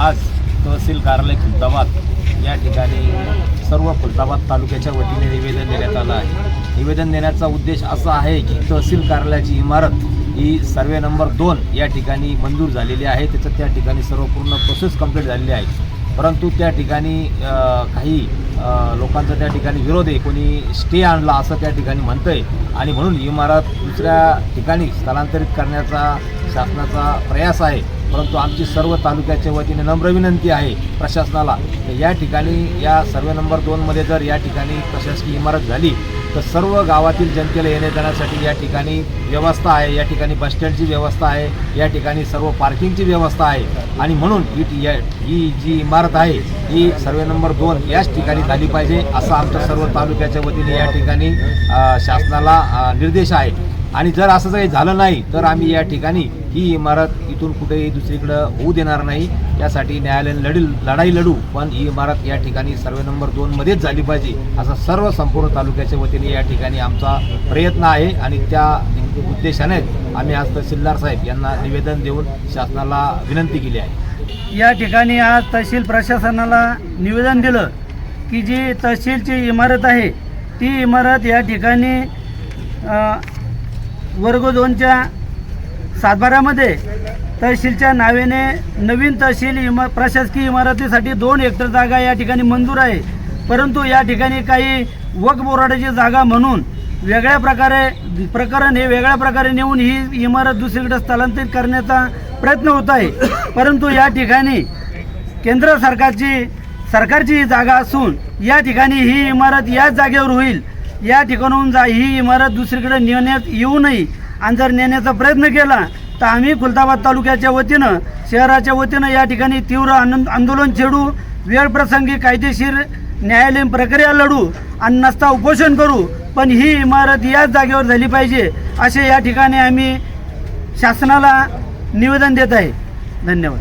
आज तहसील कार्यालय खुलताबाद या ठिकाणी सर्व खुलताबाद तालुक्याच्या वतीने निवेदन देण्यात आलं आहे. निवेदन देण्याचा उद्देश असा आहे की तहसील कार्यालयाची इमारत ही सर्वे नंबर दोन या ठिकाणी मंजूर झालेली आहे. त्याचं त्या ठिकाणी सर्व पूर्ण प्रोसेस कंप्लीट झालेली आहे. परंतु त्या ठिकाणी काही लोकांचा त्या ठिकाणी विरोध आहे. कोणी स्टे आणला असं त्या ठिकाणी म्हणतं आहे आणि म्हणून इमारत दुसऱ्या ठिकाणी स्थलांतरित करण्याचा शासनाचा प्रयास आहे परंतु आमची सर्व तालुक्याच्या वतीने नम्र विनंती आहे प्रशासनाला. तर या ठिकाणी या सर्वे नंबर दोनमध्ये जर या ठिकाणी प्रशासकीय इमारत झाली तर सर्व गावातील जनतेला येण्या जाण्यासाठी या ठिकाणी व्यवस्था आहे या ठिकाणी बसस्टँडची व्यवस्था आहे या ठिकाणी सर्व पार्किंगची व्यवस्था आहे. आणि म्हणून ही या- ही जी इमारत आहे ही सर्वे नंबर दोन याच ठिकाणी झाली पाहिजे असा आमच्या सर्व तालुक्याच्या वतीने या ठिकाणी शासनाला निर्देश आहे. आणि जर असं काही झालं नाही तर आम्ही या ठिकाणी ही इमारत इथून कुठेही दुसरीकडं होऊ देणार नाही. त्यासाठी न्यायालयीन लढील लढाई लढू पण ही इमारत या ठिकाणी सर्वे नंबर दोनमध्येच झाली पाहिजे असा सर्व संपूर्ण तालुक्याच्या वतीने या ठिकाणी आमचा प्रयत्न आहे. आणि त्या उद्देशाने आम्ही आज तहसीलदार साहेब यांना निवेदन देऊन शासनाला विनंती केली आहे. या ठिकाणी आज तहसील प्रशासनाला निवेदन दिलं की जी तहसीलची इमारत आहे ती इमारत या ठिकाणी वर्ग दोनच्या सातबाऱ्यामध्ये तहसीलच्या नावेने नवीन तहसील इमा प्रशासकीय इमारतीसाठी दोन हेक्टर जागा या ठिकाणी मंजूर आहे. परंतु या ठिकाणी काही वक बोराड्याची जागा म्हणून वेगळ्या प्रकारे प्रकरण हे वेगळ्या प्रकारे नेऊन ही इमारत दुसरीकडे स्थलांतरित करण्याचा प्रयत्न होत आहे. परंतु या ठिकाणी केंद्र सरकारची सरकारची ही जागा असून या ठिकाणी ही इमारत याच जागेवर होईल या ठिकाणाहून जा ही इमारत दुसरीकडे नेण्यात येऊ नये. आणि जर नेण्याचा प्रयत्न केला तर आम्ही खुलताबाद तालुक्याच्या वतीनं शहराच्या वतीनं या ठिकाणी तीव्र आनंद आंदोलन छेडू वेळप्रसंगी कायदेशीर न्यायालयीन प्रक्रिया लढू आणि नसता उपोषण करू. पण ही इमारत याच जागेवर झाली पाहिजे असे या ठिकाणी आम्ही शासनाला निवेदन देत आहे. धन्यवाद.